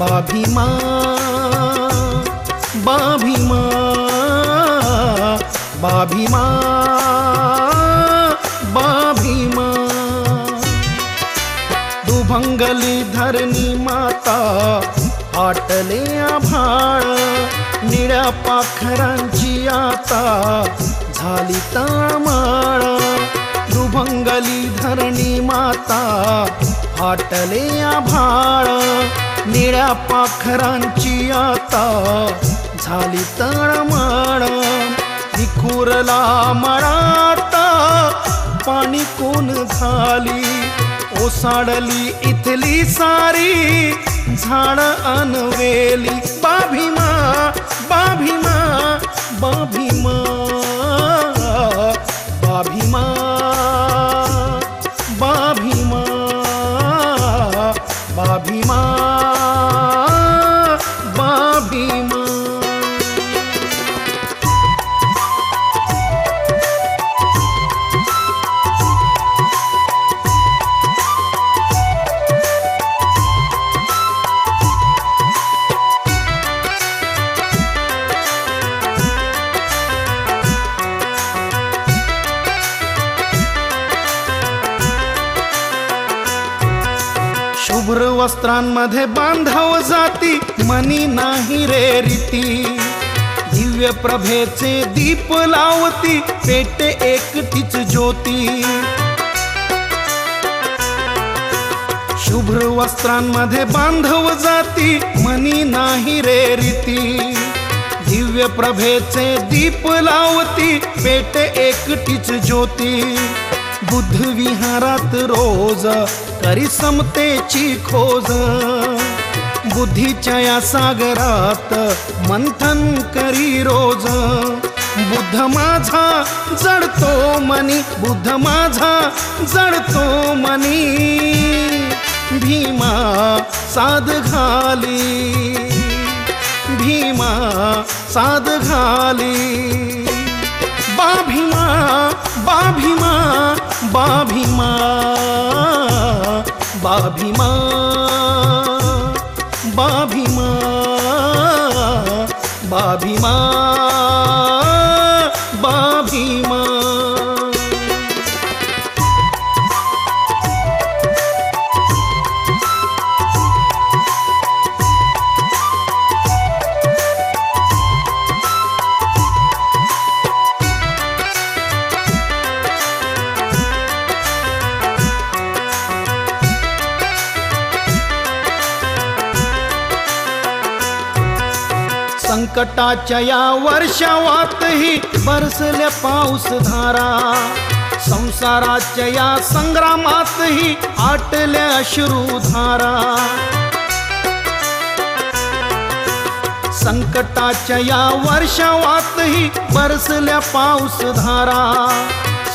बाभीमा बाभीमा बाभीमा बाभीमा दुभंगली धरणी माता आटले आभाळ निळ्या पाखरांची आता झाली तामाळ। दुभंगली धरणी माता आटले आभाळ निळ्या पाखरांची आता झाली तळमळ. निखुरला मळाता पाणी कोण झाली? ओसाडली इथली सारी झाड अनवेली. बाभीमा बाभीमा बाभीमा बाभीमा. शुभ्र वस्त्रांमध्ये बांधव जाती मनी नाही रे रीती. दिव्य प्रभेचे दीप लावती पेटे एकटीच ज्योती. शुभ्र वस्त्रांमध्ये बांधव जाती मनी नाही रे रीती. दिव्य प्रभेचे दीप लावती पेटे एकटीच ज्योती. बुद्धविहारात रोज करी समतेची खोज. बुद्धीच्या या सागरात मंथन करी रोज. बुद्ध माझा जडतो मनी बुद्ध माझा जडतो मनी. भीमा साध घाली भीमा साध घाली. बाभीमा बाभीमा बाभीमा बाभीमा बाभीमा बाभीमा संकटाच्या या वर्षावातही बरसल्या पाऊस धारा. संसाराच्या या संग्रामातही आटल्या अश्रुधारा संकटाच्या या वर्षावातही बरसल्या पाऊस धारा.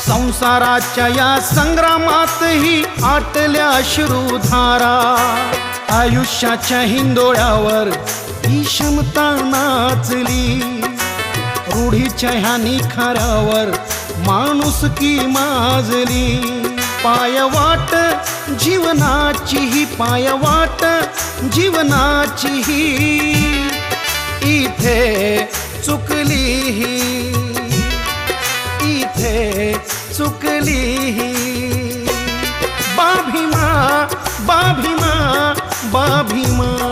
संसाराच्या या संग्रामातही आटल्या अश्रुधारा आयुष्याच्या हिंदोळ्यावर भीषमता नाचली. रूढीच्या ह्या माणूस की माजली. पायवाट जीवनाची ही पायवाट जीवनाची ही. इथे चुकली ही. इथे चुकली ही. बाभीमा बाभीमा बाभीमा बाभीमा.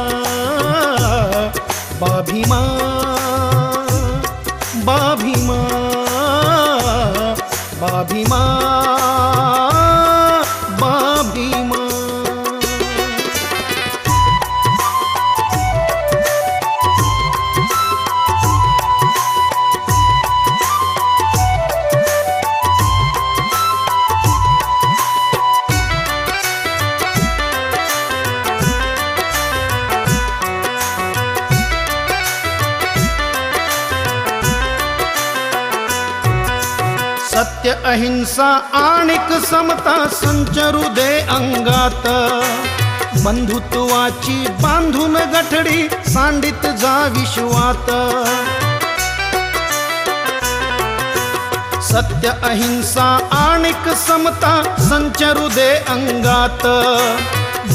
अहिंसा आणिक समता संचरू दे अंगात. बंधुत्वाची बांधून गठडी सांडित जा विश्वात. सत्य अहिंसा आणिक समता संचरू दे अंगात.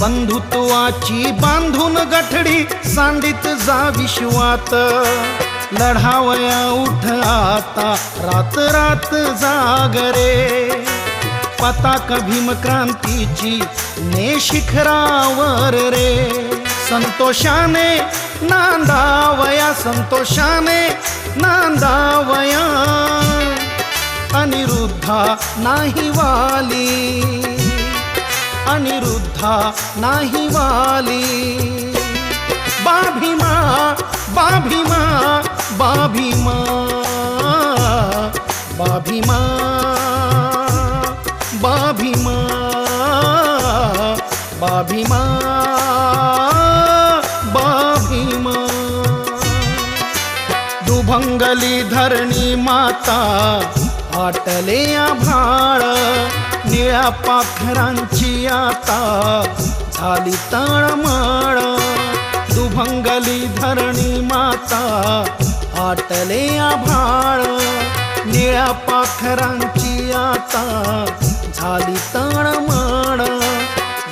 बंधुत्वाची बांधून गठडी सांडित जा विश्वात. लढावया उठ आता रात रात जागरे. पताक भीम क्रांतीची ने शिखरावर रे. संतोषाने नांदावया संतोषाने नांदावया. अनिरुद्धा नाही वाली. अनिरुद्धा नाही वाली. बाभीमा बाभीमा बाभीमा बाभीमा बाभीमा बाभीमा बाभीमा दुभंगली धरणी माता आटले आभाळ निळ्या पाखरांची आता झाली तळमळ. दुभंगली धरणी माता आटले आभाळ निळ्या पाखरांची आता झाली तळमळ.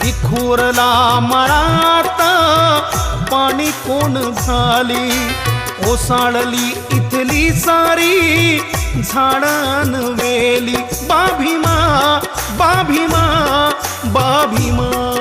विखुरला मळात पाणी कोण झाली ओसाळली इथली सारी झाडान वेली बाभीमा बाभीमा बाभीमा.